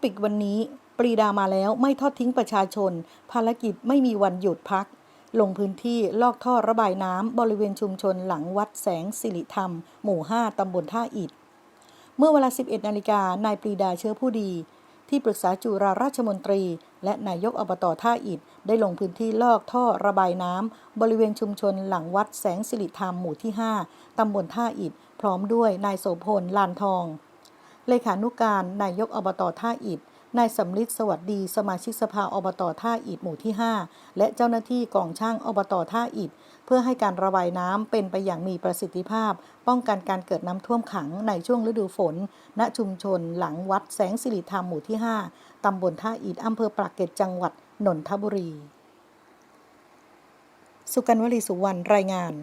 ฟิกวันนี้ ปรีดามาแล้วไม่ทอดทิ้งประชาชน ภารกิจไม่มีวันหยุดพัก ลงพื้นที่ลอกท่อระบายน้ำบริเวณชุมชนหลังวัดแสงสิริธรรม หมู่ 5ตำบลท่าอิฐ เมื่อเวลา 11นาฬิกานายปรีดาเชื้อผู้ดี ที่ปรึกษาจุฬาราชมนตรี และนายกอบตท่าอิฐ ได้ลงพื้นที่ลอกท่อระบายน้ำบริเวณชุมชนหลังวัดแสงสิริธรรมหมู่ที่ 5ตำบลท่าอิฐ พร้อมด้วยนายโสพลลานทอง เลขานุการนายกอบตท่าอิฐนายสำลิดสวัสดี สมาชิกสภาอบตท่าอิฐหมู่ที่ 5 และเจ้าหน้าที่กองช่างอบตท่าอิฐเพื่อให้การระบายน้ำเป็นไปอย่างมีประสิทธิภาพ ป้องกันการเกิดน้ำท่วมขังในช่วงฤดูฝน ณชุมชนหลังวัดแสงสิริธรรมหมู่ที่ 5 ตำบลท่าอิฐอำเภอปากเกร็ดจังหวัดนนทบุรี สุกันวลีสุวรรณรายงาน